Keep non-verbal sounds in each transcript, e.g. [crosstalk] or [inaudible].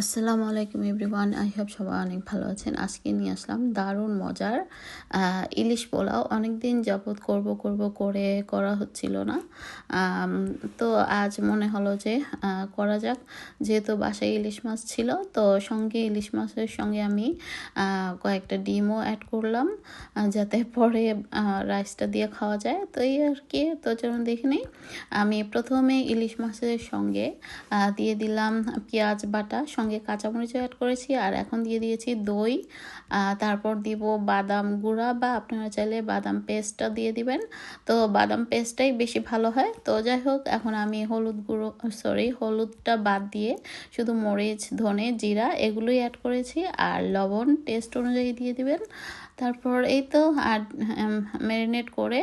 আসসালামু আলাইকুম everyone, I hope সবাই অনেক ভালো আছেন। আজকে নিয়ে আসলাম দারুণ মজার ইলিশ পোলাও। অনেক দিন যাবৎ করব করব করে করা হচ্ছিল না। তো আজ মনে হলো যে করা যাক। যেহেতু বাসায় ইলিশ মাছ ছিল, তো সঙ্গে ইলিশ মাছের সঙ্গে আমি কয়েকটা ডিমও অ্যাড করলাম যাতে পরে রাইসটা দিয়ে খাওয়া যায়। তো এই আর কি, তো যেমন দেখে নিই। আমি প্রথমে ইলিশ মাছের সঙ্গে দিয়ে দিলাম পেঁয়াজ বাটা। সঙ্গে কাঁচামরিচও অ্যাড করেছি আর এখন দিয়ে দিয়েছি দই। তারপর দিব বাদাম গুঁড়া বা আপনারা চাইলে বাদাম পেস্টটা দিয়ে দিবেন। তো বাদাম পেস্টটাই বেশি ভালো হয়। তো যাই হোক, এখন আমি হলুদ গুঁড়ো সরি হলুদটা বাদ দিয়ে শুধু মরিচ, ধনে, জিরা এগুলোই অ্যাড করেছি। আর লবণ টেস্ট অনুযায়ী দিয়ে দিবেন। তারপর এই তো আর ম্যারিনেট করে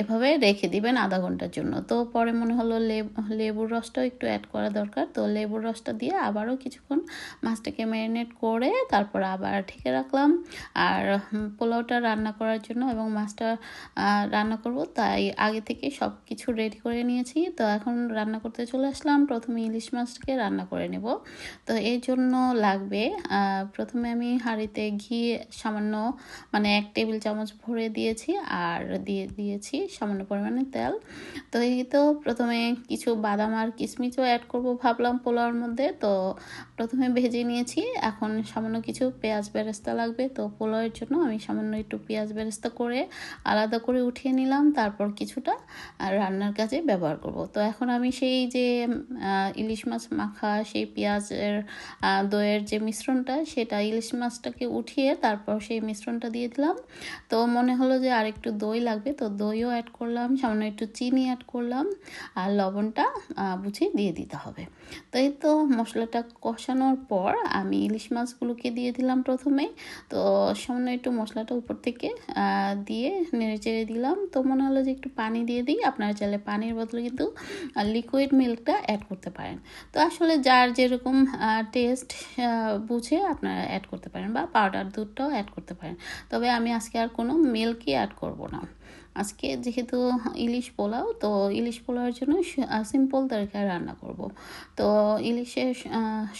এভাবে রেখে দিবেন আধা ঘণ্টার জন্য। তো পরে মনে হলো লেবু, লেবুর রসটাও একটু অ্যাড করা দরকার। তো লেবুর রসটা দিয়ে আবারও কিছুক্ষণ মাছটাকে ম্যারিনেট করে তারপর আবার ঢেকে রাখলাম। আর পোলাওটা রান্না করার জন্য এবং মাছটা রান্না করব, তাই আগে থেকে সব কিছু রেডি করে নিয়েছি। তো এখন রান্না করতে চলে আসলাম। প্রথমে ইলিশ মাছটাকে রান্না করে নেব। তো এই জন্য লাগবে প্রথমে আমি হাঁড়িতে ঘি, সামান্য মানে এক টেবিল চামচ ভরে দিয়েছি আর দিয়ে দিয়েছি সামান্য পরিমাণে তেল। তো এই তো প্রথমে কিছু বাদাম আর কিশমিচও অ্যাড করব ভাবলাম পোলাওর মধ্যে। তো প্রথমে ভেজে নিয়েছি। এখন সামান্য কিছু পেঁয়াজ বেরেস্তা লাগবে। তো পোলাওয়ের জন্য আমি সামান্য একটু পেঁয়াজ বেরেস্তা করে আলাদা করে উঠিয়ে নিলাম। তারপর কিছুটা রান্নার কাজে ব্যবহার করব। তো এখন আমি সেই যে ইলিশ মাছ মাখা, সেই পেঁয়াজের দইয়ের যে মিশ্রণটা, সেটা ইলিশ মাছটাকে উঠিয়ে তারপর সেই মিশ্রণটা দিয়ে দিলাম। তো মনে হলো যে আর একটু দই লাগবে, তো দইও অ্যাড করলাম, সামান্য একটু চিনি অ্যাড করলাম, আর লবণটা বুঝে দিয়ে দিতে হবে। তো এই তো মশলাটা কষানোর পর আমি ইলিশ মাছগুলোকে দিয়ে দিলাম প্রথমে। তো সামান্য একটু মশলাটা উপর থেকে দিয়ে নেড়ে চেড়ে দিলাম। তো মনে হলো যে একটু পানি দিয়ে দিই, আপনারা চাইলে পানির বদলে কিন্তু লিকুইড মিল্কটা অ্যাড করতে পারেন। তো আসলে যার যেরকম টেস্ট বুঝে আপনারা অ্যাড করতে পারেন বা পাউডার দুধটাও অ্যাড করতে পারেন। তবে আমি আজকে আর কোনো মিল্কই অ্যাড করব না। আজকে যেহেতু ইলিশ পোলাও, তো ইলিশ পোলাওয়ের জন্য সিম্পল তরিকায় রান্না করব। তো ইলিশের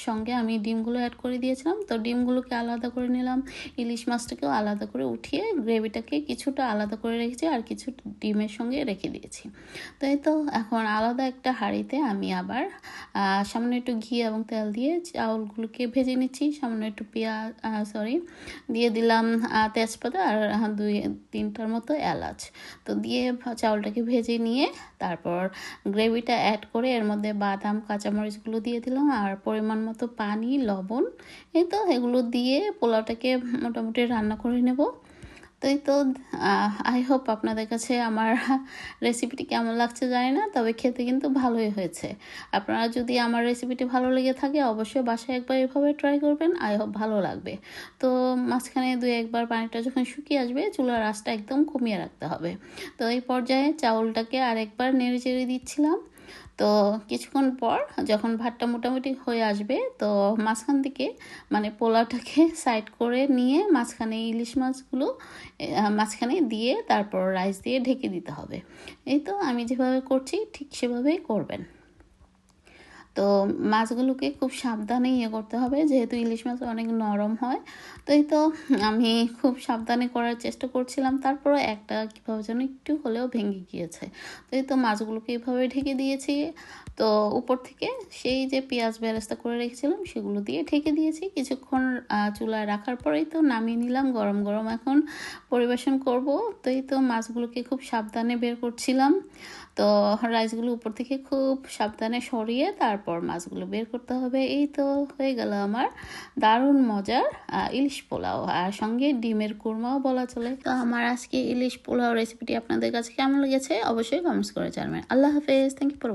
সঙ্গে আমি ডিমগুলো অ্যাড করে দিয়েছিলাম। তো ডিমগুলোকে আলাদা করে নিলাম। ইলিশ মাছটাকেও আলাদা করে উঠিয়ে গ্রেভিটাকে কিছুটা আলাদা করে রেখেছি আর কিছু ডিমের সঙ্গে রেখে দিয়েছি। তো এই তো এখন আলাদা একটা হাঁড়িতে আমি আবার সামান্য একটু ঘি এবং তেল দিয়ে চাউলগুলোকে ভেজে নিচ্ছি। সামান্য একটু পেঁয়াজ সরি দিয়ে দিলাম তেজপাতা আর দুই, তিনটার মতো এলাচ। তো দিয়ে চাউলটাকে ভেজে নিয়ে তারপর গ্রেভিটা অ্যাড করে এর মধ্যে বাদাম, কাঁচামরিচগুলো দিয়ে দিলাম আর পরিমাণ মতো পানি, লবণ, এই তো এগুলো দিয়ে পোলাওটাকে মোটামুটি রান্না করে নেব। তো এই তো আই হোপ আপনাদের কাছে আমার [laughs] রেসিপিটি কেমন লাগছে জানি না, তবে খেতে কিন্তু ভালোই হয়েছে। আপনারা যদি আমার রেসিপিটি ভালো লেগে থাকে, অবশ্যই বাসায় একবার এভাবে ট্রাই করবেন আই হোপ ভালো লাগবে। তো মাঝখানে দুই একবার পানিটা যখন শুকিয়ে আসবে, চুলার আঁচটা একদম কমিয়ে রাখতে হবে। তো এই পর্যায়ে চাউলটাকে আরেকবার নেড়ে চেড়ে দিচ্ছিলাম। তো কিছুক্ষণ পর যখন ভাতটা মোটামুটি হয়ে আসবে, তো মাঝখান থেকে মানে পোলাওটাকে [laughs] সাইড করে নিয়ে মাঝখানে ইলিশ মাছগুলো মাঝখানে দিয়ে তারপর রাইস দিয়ে ঢেকে দিতে হবে। এই তো আমি যেভাবে করছি, ঠিক সেভাবেই করবেন। তো মাছগুলোকে খুব সাবধানে ইয়ে করতে হবে। যেহেতু ইলিশ মাছ অনেক নরম হয় তো এই তো আমি খুব সাবধানে করার চেষ্টা করছিলাম। তারপরে একটা কীভাবে যেন একটু হলেও ভেঙে গিয়েছে। তো এই তো মাছগুলোকে এইভাবে ঢেকে দিয়েছি। তো উপর থেকে সেই যে পেঁয়াজ বেরেস্তা করে রেখেছিলাম, সেগুলো দিয়ে ঢেকে দিয়েছি। কিছুক্ষণ চুলায় রাখার পরেই তো নামিয়ে নিলাম। গরম গরম এখন পরিবেশন করব। তো এই তো মাছগুলোকে খুব সাবধানে বের করছিলাম। তো রাইসগুলো উপর থেকে খুব সাবধানে সরিয়ে তারপর মাছগুলো বের করতে হবে। এই তো হয়ে গেল আমার দারুণ মজার ইলিশ পোলাও। আর সঙ্গে ডিমের কুরমাও বলা চলে। তো আমার আজকে ইলিশ পোলাও রেসিপিটি আপনাদের কাছে কেমন লেগেছে? অবশ্যই কমেন্টস করে জানবেন। আল্লাহ হাফেজ। Thank you for